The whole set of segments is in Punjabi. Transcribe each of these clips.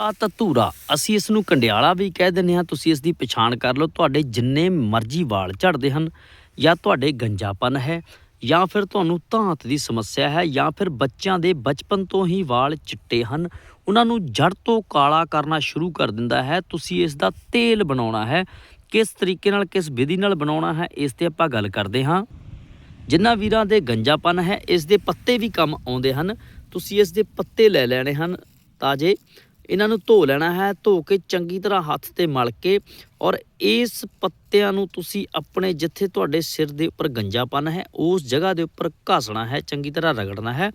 ਆ ਧਤੂਰਾ ਅਸੀਂ ਇਸ ਨੂੰ ਕੰਡਿਆਲਾ ਵੀ ਕਹਿ ਦਿੰਦੇ ਹਾਂ। ਤੁਸੀਂ ਇਸ ਦੀ ਪਛਾਣ ਕਰ ਲਓ। ਤੁਹਾਡੇ ਜਿੰਨੇ ਮਰਜ਼ੀ ਵਾਲ ਝੜਦੇ ਹਨ। ਜਾਂ ਤੁਹਾਡੇ ਗੰਜਾਪਨ ਹੈ। ਜਾਂ ਫਿਰ ਤੁਹਾਨੂੰ ਧਾਤ ਦੀ ਸਮੱਸਿਆ ਹੈ। ਜਾਂ ਫਿਰ ਬੱਚਿਆਂ ਦੇ ਬਚਪਨ ਤੋਂ ਹੀ ਵਾਲ ਚਿੱਟੇ ਹਨ। ਉਹਨਾਂ ਨੂੰ ਜੜ ਤੋਂ ਕਾਲਾ ਕਰਨਾ ਸ਼ੁਰੂ ਕਰ ਦਿੰਦਾ ਹੈ। ਤੁਸੀਂ ਇਸ ਦਾ ਤੇਲ ਬਣਾਉਣਾ ਹੈ। ਕਿਸ ਤਰੀਕੇ ਨਾਲ, ਕਿਸ ਵਿਧੀ ਨਾਲ ਬਣਾਉਣਾ ਹੈ, ਇਸ ਤੇ ਆਪਾਂ ਗੱਲ ਕਰਦੇ ਹਾਂ। ਜਿਨ੍ਹਾਂ ਵੀਰਾਂ ਦੇ ਗੰਜਾਪਨ ਹੈ, ਇਸ ਦੇ ਪੱਤੇ ਵੀ ਕੰਮ ਆਉਂਦੇ ਹਨ। ਤੁਸੀਂ ਇਸ ਦੇ ਪੱਤੇ ਲੈ ਲੈਣੇ ਹਨ। ਤਾਜੇ ਇਹਨਾਂ ਨੂੰ ਧੋ ਲੈਣਾ ਹੈ, ਧੋ ਕੇ ਚੰਗੀ ਤਰ੍ਹਾਂ ਹੱਥ ਤੇ ਮਲ ਕੇ ਔਰ ਇਸ ਪੱਤਿਆਂ ਨੂੰ ਤੁਸੀਂ ਆਪਣੇ ਜਿੱਥੇ ਤੁਹਾਡੇ ਸਿਰ ਦੇ ਉੱਪਰ ਗੰਜਾਪਨ ਹੈ, ਉਸ ਜਗ੍ਹਾ ਦੇ ਉੱਪਰ ਘਾਸਣਾ ਹੈ, ਚੰਗੀ ਤਰ੍ਹਾਂ ਰਗੜਨਾ ਹੈ।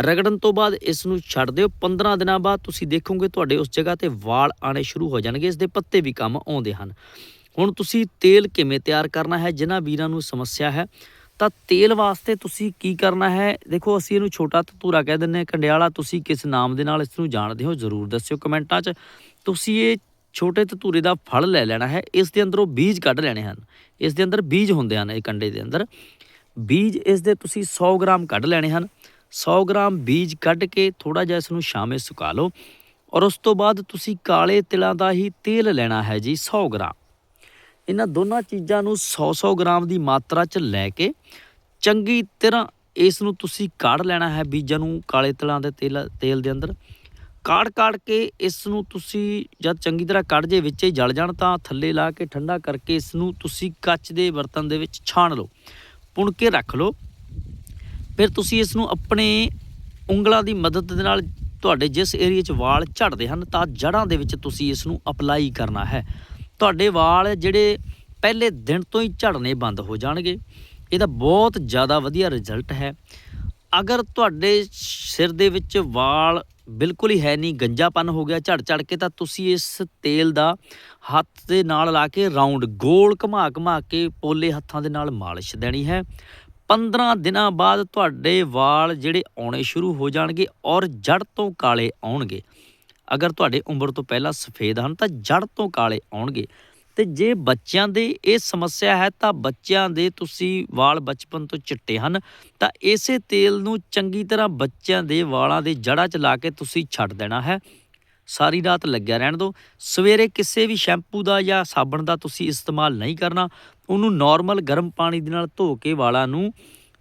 ਰਗੜਨ ਤੋਂ ਬਾਅਦ ਇਸ ਨੂੰ ਛੱਡ ਦਿਓ। 15 ਦਿਨਾਂ ਬਾਅਦ ਤੁਸੀਂ ਦੇਖੋਗੇ ਤੁਹਾਡੇ ਉਸ ਜਗ੍ਹਾ ਤੇ ਵਾਲ ਆਣੇ ਸ਼ੁਰੂ ਹੋ ਜਾਣਗੇ, ਇਸ ਦੇ ਪੱਤੇ ਵੀ ਕੰਮ ਆਉਂਦੇ ਹਨ। ਹੁਣ ਤੁਸੀਂ ਤੇਲ ਕਿਵੇਂ ਤਿਆਰ ਕਰਨਾ ਹੈ, ਜਿਨ੍ਹਾਂ ਵੀਰਾਂ ਨੂੰ ਸਮੱਸਿਆ ਹੈ ਤਾਂ ਤੇਲ ਵਾਸਤੇ ਤੁਸੀਂ ਕੀ ਕਰਨਾ ਹੈ? ਦੇਖੋ, ਅਸੀਂ ਇਹਨੂੰ ਛੋਟਾ ਧਤੂਰਾ ਕਹਿ ਦਿੰਦੇ ਹਾਂ, ਕੰਡਿਆਲਾ, ਤੁਸੀਂ ਕਿਸ ਨਾਮ ਦੇ ਨਾਲ ਇਸ ਨੂੰ ਜਾਣਦੇ ਹੋ? ਜ਼ਰੂਰ ਦੱਸਿਓ ਕਮੈਂਟਾਂ 'ਚ। ਤੁਸੀਂ ਇਹ ਛੋਟੇ ਧਤੂਰੇ ਦਾ ਫਲ ਲੈ ਲੈਣਾ ਹੈ। ਇਸ ਦੇ ਅੰਦਰੋਂ ਬੀਜ ਕੱਢ ਲੈਣੇ ਹਨ। ਇਸ ਦੇ ਅੰਦਰ ਬੀਜ ਹੁੰਦੇ ਹਨ, ਇਹ ਕੰਡੇ ਦੇ ਅੰਦਰ। ਬੀਜ ਇਸ ਦੇ ਤੁਸੀਂ 100 ਗ੍ਰਾਮ ਕੱਢ ਲੈਣੇ ਹਨ। 100 ਗ੍ਰਾਮ ਬੀਜ ਕੱਢ ਕੇ ਥੋੜਾ ਜਿਹਾ ਇਸ ਨੂੰ ਸ਼ਾਮੇ ਸੁਕਾ ਲਓ। ਔਰ ਉਸ ਤੋਂ ਬਾਅਦ ਤੁਸੀਂ ਕਾਲੇ ਤਿਲਾਂ ਦਾ ਹੀ ਤੇਲ ਲੈਣਾ ਹੈ ਜੀ 100 ਗ੍ਰਾਮ। ਇਹਨਾਂ ਦੋਨਾਂ ਚੀਜ਼ਾਂ ਨੂੰ 100-100 ਗ੍ਰਾਮ ਦੀ ਮਾਤਰਾ 'ਚ ਲੈ ਕੇ ਚੰਗੀ ਤਰ੍ਹਾਂ ਇਸ ਨੂੰ ਤੁਸੀਂ ਕਾੜ ਲੈਣਾ ਹੈ ਬੀਜਾਂ ਨੂੰ ਕਾਲੇ ਤਿਲਾਂ ਦੇ ਤੇਲ ਤੇਲ ਦੇ ਅੰਦਰ। ਕਾੜ ਕਾੜ ਕੇ ਇਸ ਨੂੰ ਤੁਸੀਂ ਜਦ ਚੰਗੀ ਤਰ੍ਹਾਂ ਕੱਢ ਜੇ ਵਿੱਚ ਹੀ ਜਲ ਜਾਣ ਤਾਂ ਥੱਲੇ ਲਾ ਕੇ ਠੰਡਾ ਕਰਕੇ ਇਸ ਨੂੰ ਤੁਸੀਂ ਕੱਚ ਦੇ ਬਰਤਨ ਦੇ ਵਿੱਚ ਛਾਣ ਲਓ, ਪੁਣ ਕੇ ਰੱਖ ਲਓ। ਫਿਰ ਤੁਸੀਂ ਇਸ ਨੂੰ ਆਪਣੇ ਉਂਗਲਾਂ ਦੀ ਮਦਦ ਦੇ ਨਾਲ ਤੁਹਾਡੇ ਜਿਸ ਏਰੀਆ 'ਚ ਵਾਲ ਝੜਦੇ ਹਨ ਤਾਂ ਜੜ੍ਹਾਂ ਦੇ ਵਿੱਚ ਤੁਸੀਂ ਇਸ ਨੂੰ ਅਪਲਾਈ ਕਰਨਾ ਹੈ। ਤੁਹਾਡੇ ਵਾਲ ਜਿਹੜੇ ਪਹਿਲੇ ਦਿਨ ਤੋਂ ਹੀ ਝੜਨੇ ਬੰਦ ਹੋ ਜਾਣਗੇ। ਇਹਦਾ ਬਹੁਤ ਜ਼ਿਆਦਾ ਵਧੀਆ ਰਿਜ਼ਲਟ ਹੈ। ਅਗਰ ਤੁਹਾਡੇ ਸਿਰ ਦੇ ਵਿੱਚ ਵਾਲ ਬਿਲਕੁਲ ਹੀ ਹੈ ਨਹੀਂ, ਗੰਜਾਪਨ ਹੋ ਗਿਆ, ਝੜ ਝੜ ਕੇ, ਤਾਂ ਤੁਸੀਂ ਇਸ ਤੇਲ ਦਾ ਹੱਥ ਦੇ ਨਾਲ ਲਾ ਕੇ ਰਾਉਂਡ ਗੋਲ ਘੁਮਾ ਘੁਮਾ ਕੇ ਪੋਲੇ ਹੱਥਾਂ ਦੇ ਨਾਲ ਮਾਲਿਸ਼ ਦੇਣੀ ਹੈ। 15 ਦਿਨਾਂ ਬਾਅਦ ਤੁਹਾਡੇ ਵਾਲ ਜਿਹੜੇ ਆਉਣੇ ਸ਼ੁਰੂ ਹੋ ਜਾਣਗੇ ਔਰ ਜੜ ਤੋਂ ਕਾਲੇ ਆਉਣਗੇ। ਅਗਰ ਤੁਹਾਡੇ ਉਮਰ ਤੋਂ ਪਹਿਲਾਂ ਸਫੇਦ ਹਨ, ਤਾਂ ਜੜ ਤੋਂ ਕਾਲੇ ਆਉਣਗੇ। ਤੇ ਜੇ ਬੱਚਿਆਂ ਦੇ ਇਹ ਸਮੱਸਿਆ ਹੈ, ਤਾਂ ਬੱਚਿਆਂ ਦੇ ਤੁਸੀਂ ਵਾਲ ਬਚਪਨ ਤੋਂ ਚਿੱਟੇ ਹਨ, ਤਾਂ ਇਸੇ ਤੇਲ ਨੂੰ ਚੰਗੀ ਤਰ੍ਹਾਂ ਬੱਚਿਆਂ ਦੇ ਵਾਲਾਂ ਦੇ ਜੜ੍ਹਾਂ 'ਚ ਲਾ ਕੇ ਤੁਸੀਂ ਛੱਡ ਦੇਣਾ ਹੈ। ਸਾਰੀ ਰਾਤ ਲੱਗਿਆ ਰਹਿਣ ਦਿਓ। ਸਵੇਰੇ ਕਿਸੇ ਵੀ ਸ਼ੈਂਪੂ ਦਾ ਜਾਂ ਸਾਬਣ ਦਾ ਤੁਸੀਂ ਇਸਤੇਮਾਲ ਨਹੀਂ ਕਰਨਾ। ਉਹਨੂੰ ਨਾਰਮਲ ਗਰਮ ਪਾਣੀ ਦੇ ਨਾਲ ਧੋ ਕੇ ਵਾਲਾਂ ਨੂੰ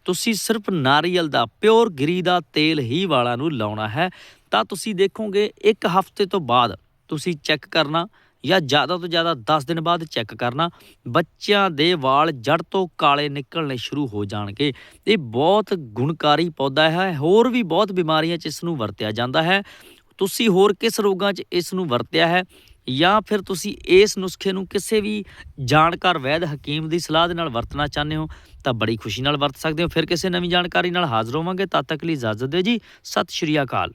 ਤੁਸੀਂ ਸਿਰਫ ਨਾਰੀਅਲ ਦਾ ਪਿਓਰ ਗਰੀ ਦਾ ਤੇਲ ਹੀ ਵਾਲਾਂ ਨੂੰ ਲਾਉਣਾ ਹੈ। ਤਾਂ ਤੁਸੀਂ ਦੇਖੋਗੇ ਇੱਕ ਹਫ਼ਤੇ ਤੋਂ ਬਾਅਦ ਤੁਸੀਂ ਚੈੱਕ ਕਰਨਾ ਜਾਂ ਜ਼ਿਆਦਾ ਤੋਂ ਜ਼ਿਆਦਾ 10 ਦਿਨ ਬਾਅਦ ਚੈੱਕ ਕਰਨਾ, ਬੱਚਿਆਂ ਦੇ ਵਾਲ ਜੜ ਤੋਂ ਕਾਲੇ ਨਿਕਲਣੇ ਸ਼ੁਰੂ ਹੋ ਜਾਣਗੇ। ਇਹ ਬਹੁਤ ਗੁਣਕਾਰੀ ਪੌਦਾ ਹੈ, ਹੋਰ ਵੀ ਬਹੁਤ ਬਿਮਾਰੀਆਂ 'ਚ ਇਸ ਨੂੰ ਵਰਤਿਆ ਜਾਂਦਾ ਹੈ। ਤੁਸੀਂ ਹੋਰ ਕਿਸ ਰੋਗਾਂ 'ਚ ਇਸ ਨੂੰ ਵਰਤਿਆ ਹੈ? ਜਾਂ ਫਿਰ ਤੁਸੀਂ ਇਸ ਨੁਸਖੇ ਨੂੰ ਕਿਸੇ ਵੀ ਜਾਣਕਾਰ ਵੈਦ ਹਕੀਮ ਦੀ ਸਲਾਹ ਦੇ ਨਾਲ ਵਰਤਣਾ ਚਾਹੁੰਦੇ ਹੋ, ਤਾਂ ਬੜੀ ਖੁਸ਼ੀ ਨਾਲ ਵਰਤ ਸਕਦੇ ਹੋ। ਫਿਰ ਕਿਸੇ ਨਵੀਂ ਜਾਣਕਾਰੀ ਨਾਲ ਹਾਜ਼ਰ ਹੋਵਾਂਗੇ। ਤਦ ਤੱਕ ਲਈ ਇਜਾਜ਼ਤ ਦਿਓ ਜੀ। ਸਤਿ ਸ਼੍ਰੀ ਅਕਾਲ।